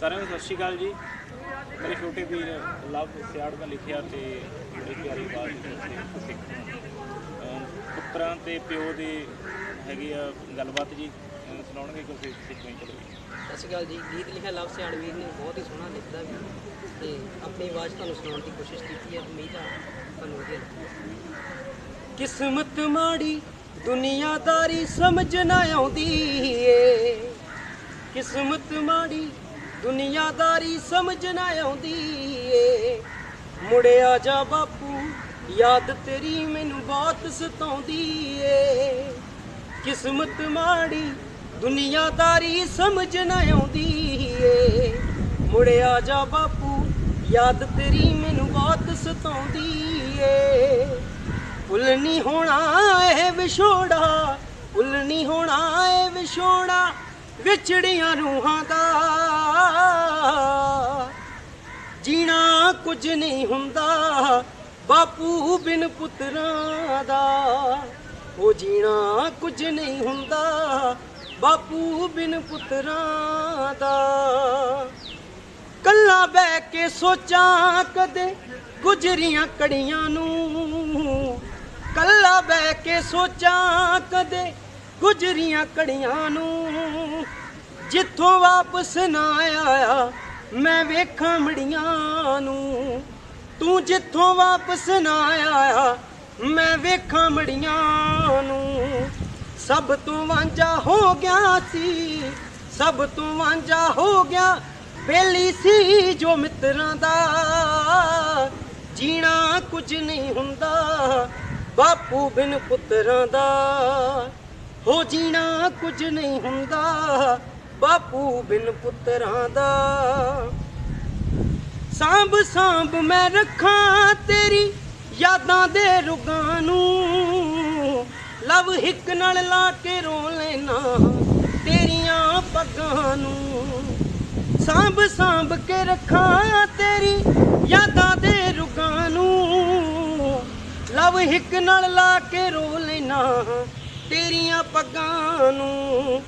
ਸਾਰਿਆਂ ਨੂੰ ਸਤਿ ਸ਼੍ਰੀ ਅਕਾਲ ਜੀ। ਮੇਰੇ ਛੋਟੇ ਵੀਰ ਲਵ ਸਿਆੜ ਦਾ ਲਿਖਿਆ ਤੇ ਬੜੀ ਪਿਆਰੀ ਆਵਾਜ਼ ਪੁੱਤਰਾਂ ਤੇ ਪਿਓ ਦੇ ਹੈਗੀ ਆ ਗੱਲਬਾਤ ਜੀ। ਸੁਣਾਉਣਗੇ ਕੁਝ ਸਿੱਖਵੇਂ ਚਲੋ ਸਤਿ ਸ਼੍ਰੀ ਅਕਾਲ ਜੀ। ਗੀਤ ਲਿਖਿਆ ਲਵ ਸਿਆੜ ਵੀਰ ਨੇ, ਬਹੁਤ ਹੀ ਸੋਹਣਾ ਲਿਖਦਾ ਵੀ। ਤੇ ਆਪਣੀ ਆਵਾਜ਼ ਤੁਹਾਨੂੰ ਸੁਣਾਉਣ ਦੀ ਕੋਸ਼ਿਸ਼ ਕੀਤੀ ਹੈ, ਉਮੀਦ ਆ ਤੁਹਾਨੂੰ ਵਧੀਆ ਕਿਸਮਤ ਮਾੜੀ, ਦੁਨੀਆਦਾਰੀ ਸਮਝ ਨਾ ਆਉਂਦੀ ਏ। ਕਿਸਮਤ ਮਾੜੀ ਦੁਨੀਆਦਾਰੀ ਸਮਝ ਨਾ ਆਉਂਦੀ ਏ। ਮੁੜਿਆ ਜਾ ਬਾਪੂ, ਯਾਦ ਤੇਰੀ ਮੈਨੂੰ ਬਹੁਤ ਸਤਾਉਂਦੀ ਏ। ਕਿਸਮਤ ਮਾੜੀ ਦੁਨੀਆਦਾਰੀ ਸਮਝ ਨਾ ਆਉਂਦੀ ਏ। ਮੁੜਿਆ ਜਾ ਬਾਪੂ, ਯਾਦ ਤੇਰੀ ਮੈਨੂੰ ਬਹੁਤ ਸਤਾਉਂਦੀ ਏ। ਭੁੱਲ ਨਹੀਂ ਹੋਣਾ ਇਹ ਵਿਛੋੜਾ, ਭੁੱਲ ਨਹੀਂ ਹੋਣਾ ਇਹ ਵਿਛੋੜਾ। ਵਿਛੜੀਆਂ ਰੂਹਾਂ ਦਾ। ਜੀਣਾ ਕੁਝ ਨਹੀਂ ਹੁੰਦਾ ਬਾਪੂ ਬਿਨ ਪੁੱਤਰਾਂ ਦਾ। ਉਹ ਜੀਣਾ ਕੁਝ ਨਹੀਂ ਹੁੰਦਾ ਬਾਪੂ ਬਿਨ ਪੁੱਤਰਾਂ ਦਾ। ਕੱਲਾ ਬਹਿ ਕੇ ਸੋਚਾਂ ਕਦੇ ਗੁਜਰੀਆਂ ਕੜੀਆਂ ਨੂੰ। ਕੱਲਾ ਬਹਿ ਕੇ ਸੋਚਾਂ ਕਦੇ ਗੁਜਰੀਆਂ ਕੜੀਆਂ ਨੂੰ। ਜਿੱਥੋਂ ਵਾਪਸ ਨਾ ਆਇਆ, ਮੈਂ ਵੇਖਾਂ ਮੜੀਆਂ ਨੂੰ। ਤੂੰ ਜਿੱਥੋਂ ਵਾਪਸ ਨਾ ਆਇਆ, ਮੈਂ ਵੇਖਾਂ ਮੜੀਆਂ ਨੂੰ। ਸਭ ਤੋਂ ਵਾਂਝਾ ਹੋ ਗਿਆ ਸੀ, ਸਭ ਤੋਂ ਵਾਂਝਾ ਹੋ ਗਿਆ ਬੇਲੀ ਸੀ ਜੋ ਮਿੱਤਰਾਂ ਦਾ। ਜੀਣਾ ਕੁਝ ਨਹੀਂ ਹੁੰਦਾ, ਬਾਪੂ ਬਿਨ ਪੁੱਤਰਾਂ ਦਾ। ਹੋ ਜੀਣਾ ਕੁਝ ਨਹੀਂ ਹੁੰਦਾ, ਬਾਪੂ ਬਿਨ ਪੁੱਤਰਾਂ ਦਾ। ਸਾਂਭ ਸਾਂਭ ਮੈਂ ਰੱਖਾਂ ਤੇਰੀ ਯਾਦਾਂ ਦੇ ਰੁਗਾਂ ਨੂੰ। ਲਵ ਹਿੱਕ ਨਾਲ ਲਾ ਕੇ ਰੋ ਲੈਣਾ ਤੇਰੀਆਂ ਪੱਗਾਂ ਨੂੰ। ਸਾਂਭ ਸਾਂਭ ਕੇ ਰੱਖਾਂ ਤੇਰੀ ਯਾਦਾਂ ਦੇ ਰੁਗਾਂ ਨੂੰ। ਲਵ ਹਿੱਕ ਨਾਲ ਲਾ ਕੇ ਰੋ ਲੈਣਾ ਤੇਰੀਆਂ ਪੱਗਾਂ ਨੂੰ।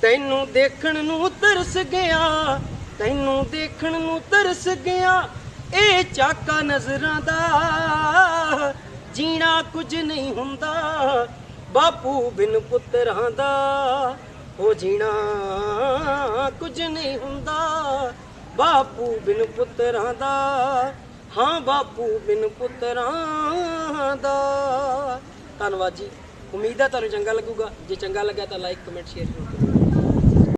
ਤੈਨੂੰ ਦੇਖਣ ਨੂੰ ਤਰਸ ਗਿਆ, ਤੈਨੂੰ ਦੇਖਣ ਨੂੰ ਤਰਸ ਗਿਆ। ਇਹ ਚਾਕਾ ਨਜ਼ਰਾਂ ਦਾ ਜੀਣਾ ਕੁਝ ਨਹੀਂ ਹੁੰਦਾ, ਬਾਪੂ ਬਿਨ ਪੁੱਤਰਾਂ ਦਾ ਉਹ ਜੀਣਾ ਕੁਝ ਨਹੀਂ ਹੁੰਦਾ। ਬਾਪੂ ਬਿਨ ਪੁੱਤਰਾਂ ਦਾ, ਹਾਂ ਬਾਪੂ ਬਿਨ ਪੁੱਤਰਾਂ ਦਾ। ਧੰਨਵਾਦ ਜੀ। ਉਮੀਦ ਹੈ ਤੁਹਾਨੂੰ ਚੰਗਾ ਲੱਗੂਗਾ। ਜੇ ਚੰਗਾ ਲੱਗਾ ਤਾਂ ਲਾਈਕ ਕਮੈਂਟ ਸ਼ੇਅਰ ਕਰੋ